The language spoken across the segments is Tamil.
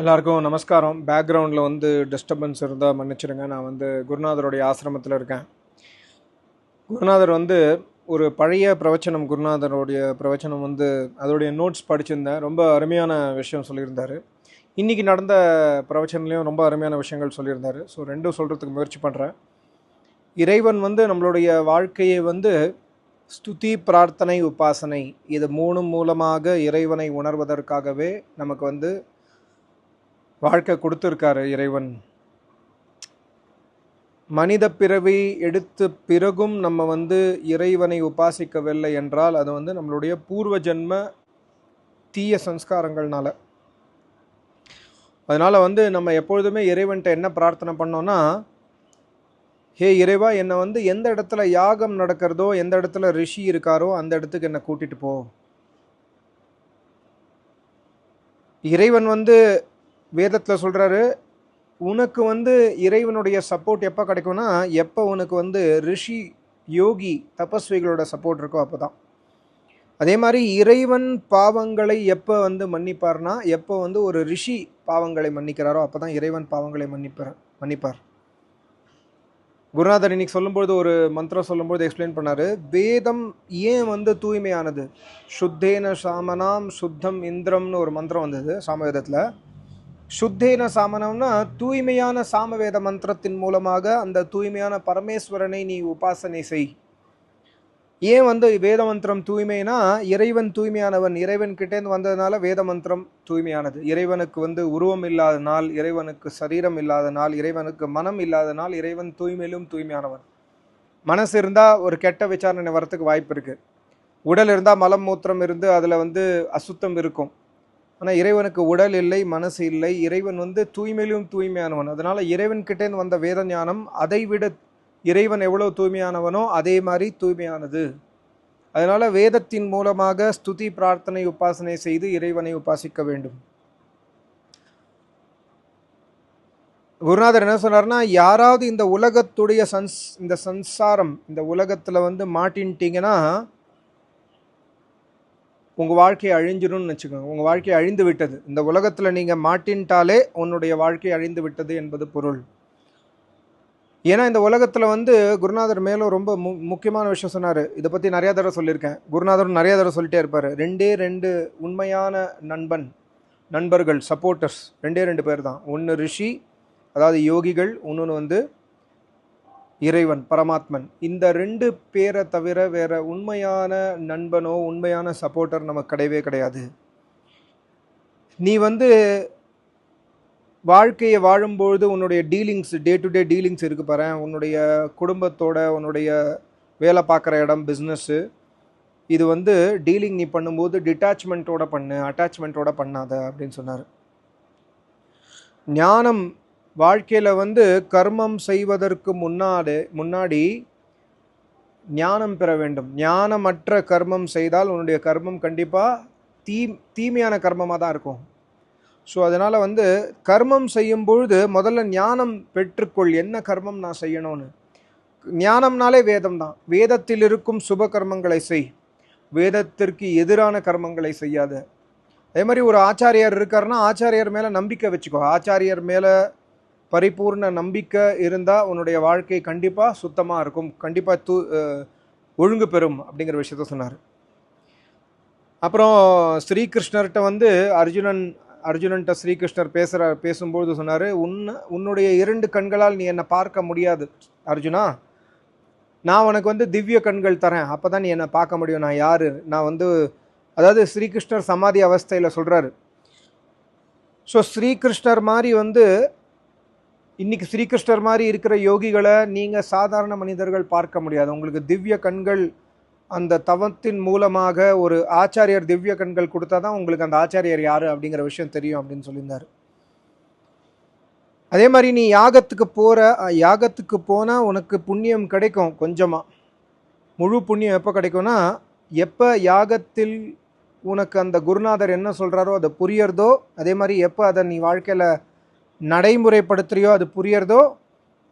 எல்லாருக்கும் நமஸ்காரம். பேக்ரவுண்டில் வந்து டிஸ்டர்பன்ஸ் இருந்தால் மன்னிச்சிடுங்க. நான் வந்து குருநாதருடைய ஆசிரமத்தில் இருக்கேன். குருநாதர் வந்து ஒரு பழைய பிரவச்சனம் குருநாதருடைய பிரவச்சனம் வந்து அதோடைய நோட்ஸ் படிச்சிருந்தேன். ரொம்ப அருமையான விஷயம் சொல்லியிருந்தார். இன்றைக்கி நடந்த பிரவச்சனத்துலேயும் ரொம்ப அருமையான விஷயங்கள் சொல்லியிருந்தார். ஸோ ரெண்டும் சொல்கிறதுக்கு முயற்சி பண்ணுறேன் இறைவன் வந்து நம்மளுடைய வாழ்க்கையை வந்து ஸ்துதி பிரார்த்தனை உபாசனை இது மூணு மூலமாக இறைவனை உணர்வதற்காகவே நமக்கு வந்து வாழ்க்கை கொடுத்துருக்காரு இறைவன். மனித பிறவி எடுத்த பிறகும் நம்ம வந்து இறைவனை உபாசிக்கவில்லை என்றால் அது வந்து நம்மளுடைய பூர்வ ஜென்ம தீய சம்ஸ்காரங்கள்னால. அதனால் வந்து நம்ம எப்பொழுதுமே இறைவன்கிட்ட என்ன பிரார்த்தனை பண்ணோன்னா ஹே இறைவா என்னை வந்து எந்த இடத்துல யாகம் நடக்கிறதோ எந்த இடத்துல ரிஷி இருக்காரோ அந்த இடத்துக்கு என்னை கூட்டிகிட்டு போ. இறைவன் வந்து வேதத்தில் சொல்கிறாரு உனக்கு வந்து இறைவனுடைய சப்போர்ட் எப்போ கிடைக்கும்னா எப்போ உனக்கு வந்து ரிஷி யோகி தபஸ்விகளோட சப்போர்ட் இருக்கோ அப்போ தான் அதே மாதிரி இறைவன் பாவங்களை எப்போ வந்து மன்னிப்பார்னா எப்போ வந்து ஒரு ரிஷி பாவங்களை மன்னிக்கிறாரோ அப்போ தான் இறைவன் பாவங்களை மன்னிப்பார் மன்னிப்பார். குருநாதர் இன்னைக்கு சொல்லும்போது ஒரு மந்திரம் சொல்லும்போது எக்ஸ்பிளைன் பண்ணார் வேதம் ஏன் வந்து தூய்மையானது? சுத்தேன சாமனாம் சுத்தம் இந்திரம்னு ஒரு மந்திரம் வந்தது சாமவேதத்தில். சுத்தேன சாமனம்னா தூய்மையான சாமவேத மந்திரத்தின் மூலமாக அந்த தூய்மையான பரமேஸ்வரனை நீ உபாசனை செய். ஏன் வந்து வேத மந்திரம் தூய்மைனா இறைவன் தூய்மையானவன் இறைவன் கிட்டேருந்து வந்ததுனால வேத மந்திரம் தூய்மையானது. இறைவனுக்கு வந்து உருவம் இல்லாத நாள் இறைவனுக்கு சரீரம் இல்லாத நாள் இறைவனுக்கு மனம் இல்லாத நாள் இறைவன் தூய்மையிலும் தூய்மையானவன். மனசு இருந்தால் ஒரு கெட்ட விசாரணை வரத்துக்கு வாய்ப்பு இருக்குது உடல் இருந்தால் மலம் மூத்திரம் இருந்து அதில் வந்து அசுத்தம் இருக்கும். ஆனால் இறைவனுக்கு உடல் இல்லை மனசு இல்லை. இறைவன் வந்து தூய்மையிலும் தூய்மையானவன். அதனால் இறைவன் கிட்டேருந்து வந்த வேத ஞானம் அதை விட இறைவன் எவ்வளோ தூய்மையானவனோ அதே மாதிரி தூய்மையானது. அதனால் வேதத்தின் மூலமாக ஸ்துதி பிரார்த்தனை உபாசனை செய்து இறைவனை உபாசிக்க வேண்டும். குருநாதர் என்ன சொன்னார்னா யாராவது இந்த உலகத்துடைய சன்ஸ் இந்த சன்சாரம் இந்த உலகத்தில் வந்து மாட்டின்ட்டிங்கன்னா உங்கள் வாழ்க்கை அழிஞ்சிரும்னு வச்சுக்கோங்க உங்கள் வாழ்க்கை அழிந்து விட்டது. இந்த உலகத்தில் நீங்கள் மாட்டின்ட்டாலே உன்னுடைய வாழ்க்கை அழிந்து விட்டது என்பது பொருள். ஏன்னா இந்த உலகத்தில் வந்து குருநாதர் மேலும் ரொம்ப மு முக்கியமான விஷயம் சொன்னார். இதை பற்றி நிறையா தடவை சொல்லியிருக்கேன். குருநாதரும் நிறையா தடவை சொல்லிட்டே இருப்பார். ரெண்டே ரெண்டு உண்மையான நண்பன் நண்பர்கள் சப்போர்ட்டர்ஸ் ரெண்டே ரெண்டு பேர் தான். ஒன்று ரிஷி அதாவது யோகிகள் இன்னொன்று வந்து இறைவன் பரமாத்மன். இந்த ரெண்டு பேரை தவிர வேற உண்மையான நண்பனோ உண்மையான சப்போர்ட்டர் நமக்கு கிடையவே கிடையாது. நீ வந்து வாழ்க்கையை வாழும்பொழுது உன்னுடைய dealings day to day dealings இருக்கு பாரு. உன்னுடைய குடும்பத்தோட உன்னுடைய வேலை பார்க்குற இடம் பிஸ்னஸ்ஸு இது வந்து டீலிங் நீ பண்ணும்போது டிட்டாச்மெண்ட்டோட பண்ணு அட்டாச்மெண்ட்டோட பண்ணாத அப்படின்னு சொன்னார். ஞானம் வாழ்க்கையில் வந்து கர்மம் செய்வதற்கு முன்னாடி முன்னாடி ஞானம் பெற வேண்டும். ஞானமற்ற கர்மம் செய்தால் உன்னுடைய கர்மம் கண்டிப்பாக தீ தீமையான கர்மமாக தான் இருக்கும். ஸோ அதனால் வந்து கர்மம் செய்யும் பொழுது முதல்ல ஞானம் பெற்றுக்கொள். என்ன கர்மம் நான் செய்யணும்னு? ஞானம்னாலே வேதம் தான். வேதத்தில் இருக்கும் சுப கர்மங்களை செய். வேதத்திற்கு எதிரான கர்மங்களை செய்யாத. அதே மாதிரி ஒரு ஆச்சாரியார் இருக்காருன்னா ஆச்சாரியார் மேலே நம்பிக்கை வச்சுக்கோ. ஆச்சாரியர் மேலே பரிபூர்ண நம்பிக்கை இருந்தால் உன்னுடைய வாழ்க்கை கண்டிப்பாக சுத்தமாக இருக்கும். கண்டிப்பாக தூ ஒழுங்கு பெறும் அப்படிங்கிற விஷயத்த சொன்னார். அப்புறம் ஸ்ரீகிருஷ்ணர்கிட்ட வந்து அர்ஜுனன் அர்ஜுனன்ட்ட ஸ்ரீகிருஷ்ணர் பேசுகிற பேசும்போது சொன்னார் உன் உன்னுடைய இரண்டு கண்களால் நீ என்னை பார்க்க முடியாது அர்ஜுனா. நான் உனக்கு வந்து திவ்ய கண்கள் தரேன். அப்போ தான் நீ என்னை பார்க்க முடியும். நான் யார்? நான் வந்து அதாவது ஸ்ரீகிருஷ்ணர் சமாதி அவஸ்தையில் சொல்கிறாரு ஸோ ஸ்ரீகிருஷ்ணர் மாதிரி வந்து இன்னைக்கு ஸ்ரீகிருஷ்ணர் மாதிரி இருக்கிற யோகிகளை நீங்கள் சாதாரண மனிதர்கள் பார்க்க முடியாது. உங்களுக்கு திவ்ய கண்கள் அந்த தவத்தின் மூலமாக ஒரு ஆச்சாரியர் திவ்ய கண்கள் கொடுத்தா தான் உங்களுக்கு அந்த ஆச்சாரியர் யார் அப்படிங்கிற விஷயம் தெரியும் அப்படின்னு சொல்லியிருந்தார். அதே மாதிரி நீ யாகத்துக்கு போகிற யாகத்துக்கு போனால் உனக்கு புண்ணியம் கிடைக்கும் கொஞ்சமாக முழு புண்ணியம் எப்போ கிடைக்கும்னா எப்போ யாகத்தில் உனக்கு அந்த குருநாதர் என்ன சொல்கிறாரோ அதை புரியறதோ அதே மாதிரி எப்போ அதை நீ வாழ்க்கையில் நடைமுறைப்படுத்துறியோ அது புரியறதோ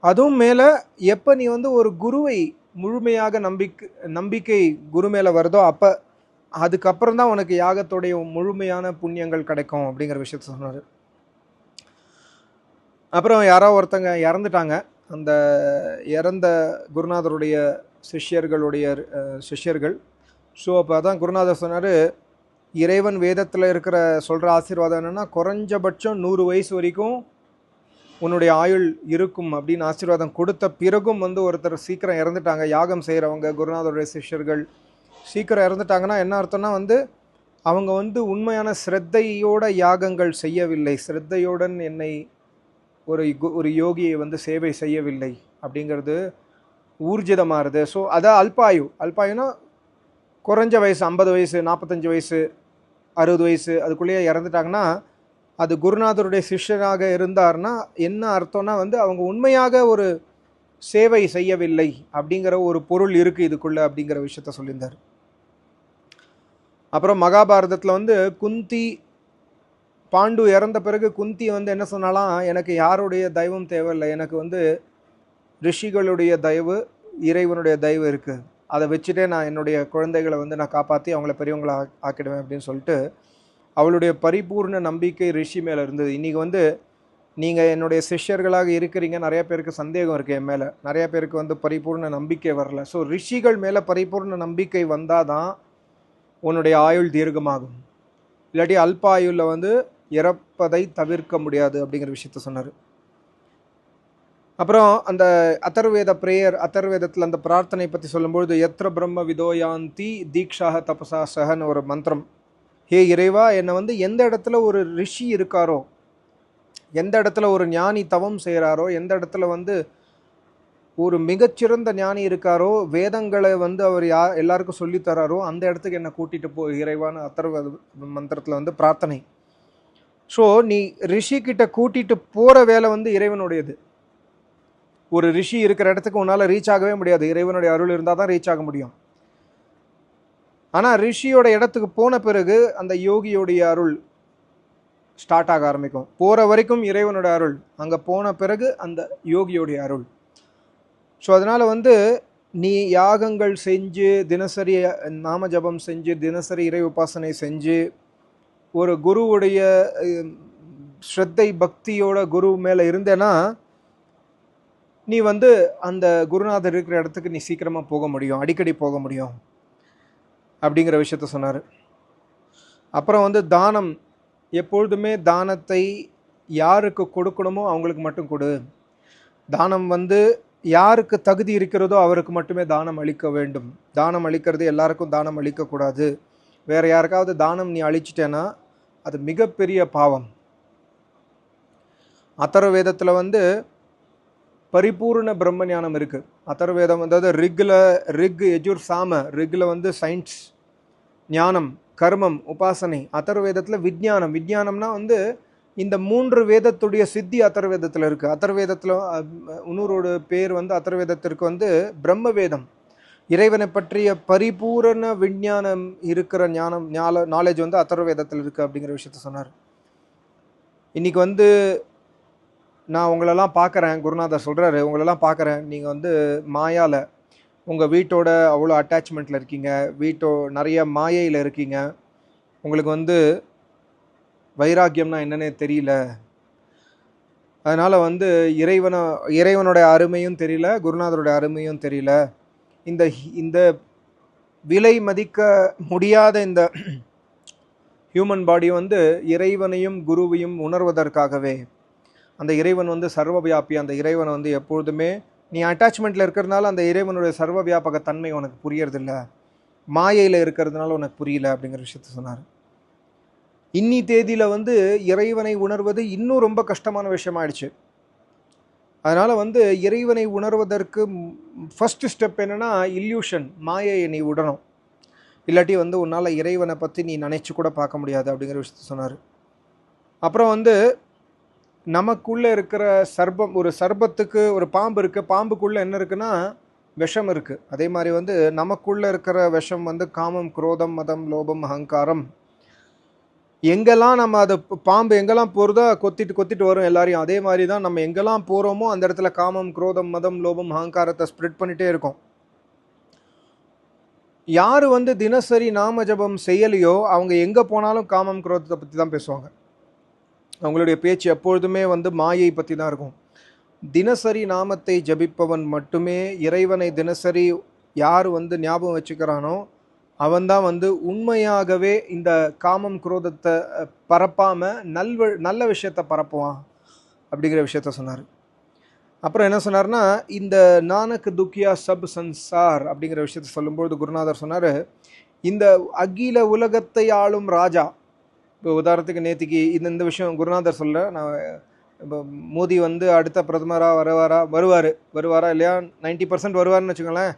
அதுவும் மேலே எப்போ நீ வந்து ஒரு குருவை முழுமையாக நம்பிக்கை நம்பிக்கை குரு மேலே வருதோ அப்போ அதுக்கப்புறம் தான் உனக்கு யாகத்துடைய முழுமையான புண்ணியங்கள் கிடைக்கும் அப்படிங்கிற விஷயத்த சொன்னார். அப்புறம் யாரோ ஒருத்தங்க இறந்துட்டாங்க. அந்த இறந்த குருநாதருடைய சிஷ்யர்களுடைய சிஷ்யர்கள். ஸோ அப்போ அதான் குருநாதர் சொன்னார் இறைவன் வேதத்தில் இருக்கிற சொல்கிற ஆசீர்வாதம் என்னென்னா குறைஞ்சபட்சம் நூறு வயசு வரைக்கும் உன்னுடைய ஆயுள் இருக்கும் அப்படின்னு ஆசீர்வாதம் கொடுத்த பிறகும் வந்து ஒருத்தர் சீக்கிரம் இறந்துட்டாங்க. யாகம் செய்கிறவங்க குருநாதருடைய சிஷ்யர்கள் சீக்கிரம் இறந்துட்டாங்கன்னா என்ன அர்த்தம்னா வந்து அவங்க வந்து உண்மையான ஸ்ரத்தையோட யாகங்கள் செய்யவில்லை. ஸ்ரத்தையுடன் என்னை ஒரு ஒரு யோகியை வந்து சேவை செய்யவில்லை அப்படிங்கிறது ஊர்ஜிதமாகுது ஸோ அதான் அல்பாயு. அல்பாயுனா குறைஞ்ச வயசு ஐம்பது வயசு நாற்பத்தஞ்சு வயசு அறுபது வயசு அதுக்குள்ளேயே இறந்துட்டாங்கன்னா அது குருநாதருடைய சிஷ்யராக இருந்தார்னா என்ன அர்த்தம்னா வந்து அவங்க உண்மையாக ஒரு சேவை செய்யவில்லை அப்படிங்கிற ஒரு பொருள் இருக்குது இதுக்குள்ளே அப்படிங்கிற விஷயத்த சொல்லியிருந்தார். அப்புறம் மகாபாரதத்தில் வந்து குந்தி பாண்டு இறந்த பிறகு குந்தி வந்து என்ன சொன்னாலாம் எனக்கு யாருடைய தெய்வம் தேவையில்லை. எனக்கு வந்து ரிஷிகளுடைய தயவு இறைவனுடைய தயவு இருக்குது அதை வச்சுட்டே நான் என்னுடைய குழந்தைகளை வந்து நான் காப்பாற்றி அவங்கள பெரியவங்களை ஆக்கிடுவேன் அப்படின்னு சொல்லிட்டு அவளுடைய பரிபூர்ண நம்பிக்கை ரிஷி மேலே இருந்தது. இன்றைக்கி வந்து நீங்கள் என்னுடைய சிஷ்யர்களாக இருக்கிறீங்க. நிறைய பேருக்கு சந்தேகம் இருக்குது என் மேலே. நிறைய பேருக்கு வந்து பரிபூர்ண நம்பிக்கை வரல. ஸோ ரிஷிகள் மேலே பரிபூர்ண நம்பிக்கை வந்தால் தான் உன்னுடைய ஆயுள் தீர்க்கமாகும். இல்லாட்டி அல்ப ஆயுளில் வந்து இறப்பதை தவிர்க்க முடியாது அப்படிங்கிற விஷயத்த சொன்னார். அப்புறம் அந்த அதர்வேத பிரேயர் அதர்வேதத்தில் அந்த பிரார்த்தனை பற்றி சொல்லும்பொழுது எத்திர பிரம்ம விதோயாந்தி தீக்ஷாக தபசா சஹன்னு ஒரு மந்திரம். ஹே இறைவா என்னை வந்து எந்த இடத்துல ஒரு ரிஷி இருக்காரோ எந்த இடத்துல ஒரு ஞானி தவம் செய்கிறாரோ எந்த இடத்துல வந்து ஒரு மிகச்சிறந்த ஞானி இருக்காரோ வேதங்களை வந்து அவர் யா எல்லாருக்கும் சொல்லித் தராரோ அந்த இடத்துக்கு என்னை கூட்டிகிட்டு போ இறைவான அத்தர்வ மந்திரத்தில் வந்து பிரார்த்தனை. ஸோ நீ ரிஷிக்கிட்ட கூட்டிகிட்டு போகிற வேலை வந்து இறைவனுடையது. ஒரு ரிஷி இருக்கிற இடத்துக்கு உன்னால் ரீச் ஆகவே முடியாது. இறைவனுடைய அருள் இருந்தால் தான் ரீச் ஆக முடியும். ஆனால் ரிஷியோட இடத்துக்கு போன பிறகு அந்த யோகியோடைய அருள் ஸ்டார்ட் ஆக ஆரம்பிக்கும். போகிற வரைக்கும் இறைவனோட அருள். அங்கே போன பிறகு அந்த யோகியோடைய அருள். ஸோ அதனால் வந்து நீ யாகங்கள் செஞ்சு தினசரி நாம ஜபம் செஞ்சு தினசரி இறை உபாசனை செஞ்சு ஒரு குருவுடைய ஸ்ரத்தை பக்தியோட குரு மேலே இருந்தேன்னா நீ வந்து அந்த குருநாதர் இருக்கிற இடத்துக்கு நீ சீக்கிரமாக போக முடியும். அடிக்கடி போக முடியும். அப்படிங்கிற விஷயத்த சொன்னார். அப்புறம் வந்து தானம் எப்பொழுதுமே தானத்தை யாருக்கு கொடுக்கணுமோ அவங்களுக்கு மட்டும் கொடு. தானம் வந்து யாருக்கு தகுதி இருக்கிறதோ அவருக்கு மட்டுமே தானம் அளிக்க வேண்டும். தானம் அளிக்கிறது எல்லாருக்கும் தானம் அளிக்கக்கூடாது. வேறு யாருக்காவது தானம் நீ அழிச்சிட்டேன்னா அது மிகப்பெரிய பாவம். அதர்வேதத்தில் வந்து பரிபூர்ண பிரம்ம ஞானம் இருக்குது அதர்வேதம் அதாவது ரிக்கில் ரிக் எஜுர் சாம ரிக்கில் வந்து சயின்ஸ் ஞானம் கர்மம் உபாசனை அதர்வேதத்தில் விஞ்ஞானம் விஞ்ஞானம்னா வந்து இந்த மூன்று வேதத்துடைய சித்தி அதர்வேதத்தில் இருக்குது அதர்வேதத்தில் இன்னொரு பேர் வந்து அதர்வேதத்திற்கு வந்து பிரம்ம வேதம் இறைவனை பற்றிய பரிபூரண விஞ்ஞானம் இருக்கிற ஞானம் ஞால நாலேஜ் வந்து அதர்வேதத்தில் இருக்குது அப்படிங்கிற விஷயத்த சொன்னார். இன்றைக்கி வந்து நான் உங்களெல்லாம் பார்க்குறேன். குருநாதர் சொல்கிறாரு உங்களெல்லாம் பார்க்குறேன். நீங்கள் வந்து மாயாவில் உங்கள் வீட்டோட அவ்வளோ அட்டாச்மெண்ட்டில் இருக்கீங்க. வீட்டோ நிறைய மாயையில் இருக்கீங்க. உங்களுக்கு வந்து வைராக்கியம்னா என்னன்னே தெரியல. அதனால் வந்து இறைவனை இறைவனோட அருமையும் தெரியல குருநாதரோட அருமையும் தெரியல. இந்த இந்த விலை மதிக்க முடியாத இந்த ஹியூமன் பாடி வந்து இறைவனையும் குருவையும் உணர்வதற்காகவே அந்த இறைவன் வந்து சர்வவியாபி அந்த இறைவன் வந்து எப்பொழுதுமே நீ அட்டாச்மெண்ட்டில் இருக்கிறதுனால அந்த இறைவனுடைய சர்வ வியாபக தன்மை உனக்கு புரியறதில்ல. மாயையில் இருக்கிறதுனால உனக்கு புரியல அப்படிங்கிற விஷயத்த சொன்னார். இன்னி தேதியில் வந்து இறைவனை உணர்வது இன்னும் ரொம்ப கஷ்டமான விஷயமாயிடுச்சு. அதனால் வந்து இறைவனை உணர்வதற்கு ஃபஸ்ட்டு ஸ்டெப் என்னென்னா இல்யூஷன் மாயையை நீ விடணும் இல்லாட்டி வந்து உன்னால் இறைவனை பற்றி நீ நினைச்சு கூட பார்க்க முடியாது அப்படிங்கிற விஷயத்த சொன்னார். அப்புறம் வந்து நமக்குள்ளே இருக்கிற சர்பம் ஒரு சர்பத்துக்கு ஒரு பாம்பு இருக்குது பாம்புக்குள்ளே என்ன இருக்குன்னா விஷம் இருக்குது அதே மாதிரி வந்து நமக்குள்ளே இருக்கிற விஷம் வந்து காமம் குரோதம் மதம் லோபம் அகங்காரம். எங்கெல்லாம் நம்ம அது பாம்பு எங்கெல்லாம் போகிறதோ கொத்திட்டு கொத்திட்டு வரும் எல்லாரையும். அதே மாதிரி தான் நம்ம எங்கெல்லாம் போகிறோமோ அந்த இடத்துல காமம் குரோதம் மதம் லோபம் அகங்காரத்தை ஸ்ப்ரெட் பண்ணிகிட்டே இருக்கோம். யார் வந்து தினசரி நாம ஜபம் செய்யலையோ அவங்க எங்கே போனாலும் காமம் குரோதத்தை பற்றி தான் பேசுவாங்க. அவங்களுடைய பேச்சு எப்பொழுதுமே வந்து மாயை பற்றி தான் இருக்கும். தினசரி நாமத்தை ஜபிப்பவன் மட்டுமே இறைவனை தினசரி யார் வந்து ஞாபகம் வச்சுக்கிறானோ அவன்தான் வந்து உண்மையாகவே இந்த காமம் குரோதத்தை பரப்பாமல் நல்வ நல்ல விஷயத்தை பரப்புவான் அப்படிங்கிற விஷயத்த சொன்னார். அப்புறம் என்ன சொன்னார்னா இந்த நானக் துக்கியா சப் சன்சார் அப்படிங்கிற விஷயத்த சொல்லும்போது குருநாதர் சொன்னார் இந்த அகில உலகத்தை ஆளும் ராஜா இப்போ உதாரணத்துக்கு நேத்திக்கு இந்த இந்த விஷயம் குருநாதர் சொல்ல நான் இப்போ மோடி வந்து அடுத்த பிரதமராக வருவாரா வருவார். வருவாரா இல்லையா? நைன்டி பர்சன்ட் வருவார்னு வச்சுக்கோங்களேன்.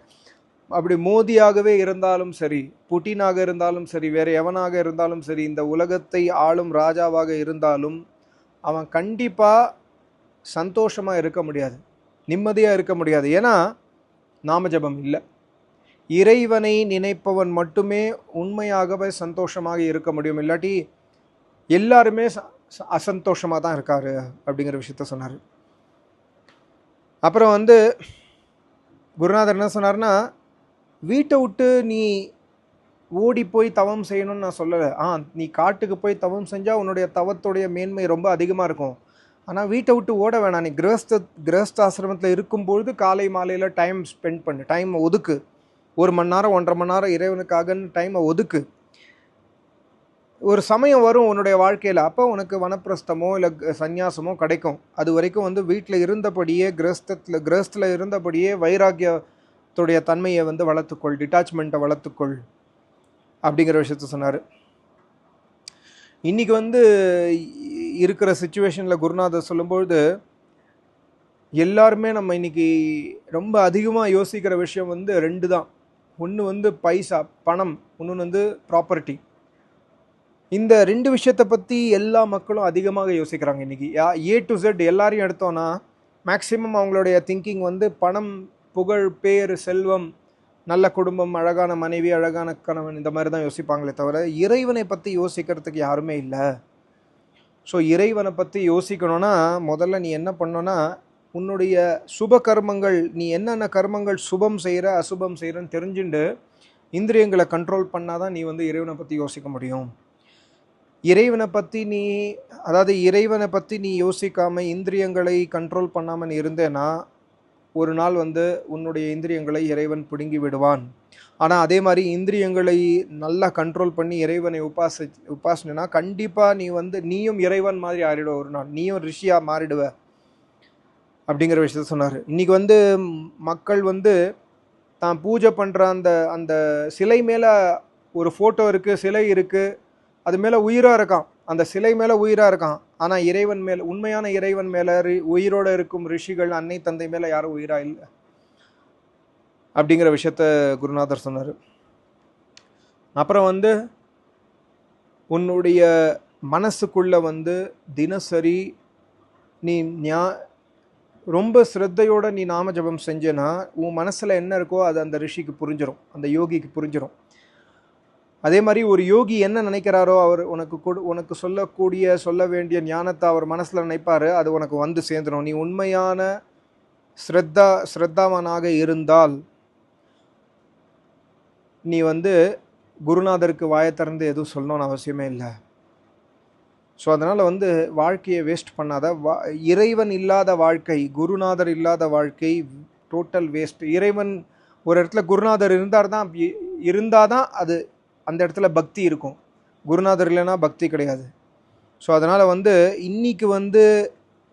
அப்படி மோதியாகவே இருந்தாலும் சரி புட்டினாக இருந்தாலும் சரி வேறு எவனாக இருந்தாலும் சரி இந்த உலகத்தை ஆளும் ராஜாவாக இருந்தாலும் அவன் கண்டிப்பாக சந்தோஷமாக இருக்க முடியாது. நிம்மதியாக இருக்க முடியாது. ஏன்னா நாமஜபம் இல்லை. இறைவனை நினைப்பவன் மட்டுமே உண்மையாகவே சந்தோஷமாக இருக்க முடியும். இல்லாட்டி எல்லாருமே அசந்தோஷமாக தான் இருக்கார் அப்படிங்கிற விஷயத்த சொன்னார். அப்புறம் வந்து குருநாதர் என்ன சொன்னார்னா வீட்டை விட்டு நீ ஓடி போய் தவம் செய்யணும்னு நான் சொல்லலை. ஆ நீ காட்டுக்கு போய் தவம் செஞ்சால் உன்னுடைய தவத்துடைய மேன்மை ரொம்ப அதிகமாக இருக்கும். ஆனால் வீட்டை விட்டு ஓட வேணாம். நீ கிரகஸ்த கிரகஸ்தாசிரமத்தில் இருக்கும்பொழுது காலை மாலையில் டைம் ஸ்பெண்ட் பண்ணு. டைம் ஒதுக்கு. ஒரு மணி நேரம் ஒன்றரை மணி நேரம் இறைவனுக்காகன்னு டைமை ஒதுக்கு. ஒரு சமயம் வரும் உன்னுடைய வாழ்க்கையில் அப்போ உனக்கு வனப்பிரஸ்தமோ இல்லை சந்நியாசமோ கிடைக்கும். அது வரைக்கும் வந்து வீட்டில் இருந்தபடியே கிரகஸ்தத்தில் கிரகஸ்தில் இருந்தபடியே வைராக்கியத்துடைய தன்மையை வந்து வளர்த்துக்கொள் டிட்டாச்மெண்ட்டை வளர்த்துக்கொள் அப்படிங்கிற விஷயத்த சொன்னார். இன்றைக்கி வந்து இருக்கிற சுச்சுவேஷனில் குருநாதர் சொல்லும்பொழுது எல்லாருமே நம்ம இன்றைக்கி ரொம்ப அதிகமாக யோசிக்கிற விஷயம் வந்து ரெண்டு தான் ஒன்று வந்து பைசா பணம் இன்னொன்று வந்து ப்ராப்பர்ட்டி இந்த ரெண்டு விஷயத்தை பற்றி எல்லா மக்களும் அதிகமாக யோசிக்கிறாங்க இன்றைக்கி ஏ டு செட் எல்லாரையும் எடுத்தோன்னா மேக்ஸிமம் அவங்களுடைய திங்கிங் வந்து பணம் புகழ் பேர் செல்வம் நல்ல குடும்பம் அழகான மனைவி அழகான கணவன் இந்த மாதிரி தான் யோசிப்பாங்களே தவிர இறைவனை பற்றி யோசிக்கிறதுக்கு யாருமே இல்லை. ஸோ இறைவனை பற்றி யோசிக்கணும்னா முதல்ல நீ என்ன பண்ணோன்னா உன்னுடைய சுப கர்மங்கள் நீ என்னென்ன கர்மங்கள் சுபம் செய்கிற அசுபம் செய்கிறன்னு தெரிஞ்சுண்டு இந்திரியங்களை கண்ட்ரோல் பண்ணாதான் நீ வந்து இறைவனை பற்றி யோசிக்க முடியும். இறைவனை பற்றி நீ அதாவது இறைவனை பற்றி நீ யோசிக்காமல் இந்திரியங்களை கண்ட்ரோல் பண்ணாமல் நீ இருந்தேன்னா ஒரு நாள் வந்து உன்னுடைய இந்திரியங்களை இறைவன் பிடுங்கி விடுவான். ஆனால் அதே மாதிரி இந்திரியங்களை நல்லா கண்ட்ரோல் பண்ணி இறைவனை உபாசி உபாசனைனா கண்டிப்பாக நீ வந்து நீயும் இறைவன் மாதிரி ஆறிடுவ ஒரு நாள். நீயும் ரிஷியாக மாறிடுவ. அப்படிங்கிற விஷயத்த சொன்னார். இன்றைக்கி வந்து மக்கள் வந்து தான் பூஜை பண்ணுற அந்த அந்த சிலை மேலே ஒரு ஃபோட்டோ இருக்குது சிலை இருக்குது அது மேலே உயிராக இருக்கான். அந்த சிலை மேலே உயிராக இருக்கான். ஆனால் இறைவன் மேலே உண்மையான இறைவன் மேலே உயிரோடு இருக்கும் ரிஷிகள் அன்னை தந்தை மேலே யாரும் உயிராக இல்லை. அப்படிங்கிற விஷயத்த குருநாதர் சொன்னார். அப்புறம் வந்து உன்னுடைய மனசுக்குள்ளே வந்து தினசரி நீ ஞா ரொம்ப ஸ்ரத்தையோடு நீ நாம ஜெபம் செஞ்சேன்னா உன் மனசில் என்ன இருக்கோ அது அந்த ரிஷிக்கு புரிஞ்சிடும் அந்த யோகிக்கு புரிஞ்சிடும் அதே மாதிரி ஒரு யோகி என்ன நினைக்கிறாரோ அவர் உனக்கு கொடு உனக்கு சொல்லக்கூடிய சொல்ல வேண்டிய ஞானத்தை அவர் மனசில் நினைப்பார் அது உனக்கு வந்து சேர்ந்துடும் நீ உண்மையான ஸ்ரத்தா ஸ்ரத்தாவனாக இருந்தால் நீ வந்து குருநாதருக்கு வாயை திறந்து எதுவும் சொல்லணும்னு அவசியமே இல்லை. ஸோ அதனால் வந்து வாழ்க்கையை வேஸ்ட் பண்ணாத. வா இறைவன் இல்லாத வாழ்க்கை குருநாதர் இல்லாத வாழ்க்கை டோட்டல் வேஸ்ட் இறைவன் ஒரு இடத்துல குருநாதர் இருந்தார் தான் இருந்தால் தான் அது அந்த இடத்துல பக்தி இருக்கும். குருநாதர் இல்லைன்னா பக்தி கிடையாது. ஸோ அதனால் வந்து இன்றைக்கி வந்து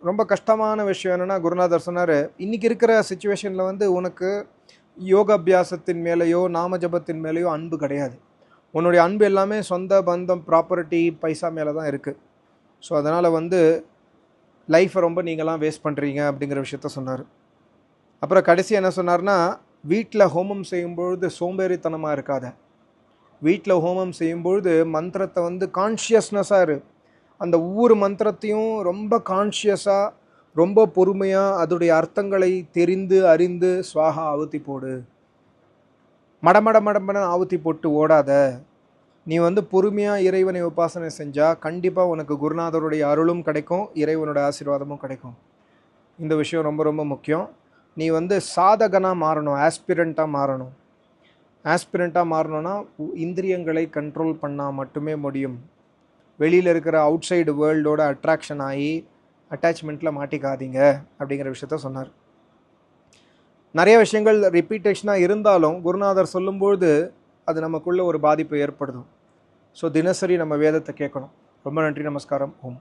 ரொம்ப கஷ்டமான விஷயம் என்னென்னா குருநாதர் சொன்னார் இன்றைக்கி இருக்கிற சுச்சுவேஷனில் வந்து உனக்கு யோகாபியாசத்தின் மேலேயோ நாம ஜபத்தின் மேலேயோ அன்பு கிடையாது. உன்னுடைய அன்பு எல்லாமே சொந்த பந்தம் ப்ராப்பர்ட்டி பைசா மேலே தான் இருக்குது ஸோ அதனால் வந்து லைஃப்பை ரொம்ப நீங்களாம் வேஸ்ட் பண்ணுறீங்க அப்படிங்கிற விஷயத்த சொன்னார். அப்புறம் கடைசி என்ன சொன்னார்னா வீட்டில் ஹோமம் செய்யும்பொழுது சோம்பேறித்தனமாக இருக்காத. வீட்டில் ஹோமம் செய்யும்பொழுது மந்திரத்தை வந்து கான்ஷியஸ்னஸாக இரு. அந்த ஒவ்வொரு மந்திரத்தையும் ரொம்ப கான்ஷியஸாக ரொம்ப பொறுமையாக அதோடைய அர்த்தங்களை தெரிந்து அறிந்து சுவாகா ஆவுத்தி போடு. மடமட மடமட ஆவுத்தி போட்டு ஓடாத. நீ வந்து பொறுமையாக இறைவனை உபாசனை செஞ்சால் கண்டிப்பாக உனக்கு குருநாதருடைய அருளும் கிடைக்கும் இறைவனோட ஆசீர்வாதமும் கிடைக்கும். இந்த விஷயம் ரொம்ப ரொம்ப முக்கியம். நீ வந்து சாதகனாக மாறணும் ஆஸ்பிரண்ட்டாக மாறணும். ஆஸ்பிரண்ட்டாக மாறணும்னா இந்திரியங்களை கண்ட்ரோல் பண்ணால் மட்டுமே முடியும். வெளியில் இருக்கிற அவுட் சைடு வேர்ல்டோட அட்ராக்ஷன் ஆகி அட்டாச்மெண்ட்டில் மாட்டிக்காதீங்க அப்படிங்கிற விஷயத்த சொன்னார். நிறைய விஷயங்கள் ரிப்பீட்டேஷனாக இருந்தாலும் குருநாதர் சொல்லும்பொழுது அது நமக்குள்ளே ஒரு பாதிப்பு ஏற்படுதும். ஸோ தினசரி நம்ம வேதத்தை கேட்கணும். ரொம்ப நன்றி நமஸ்காரம். ஓம்.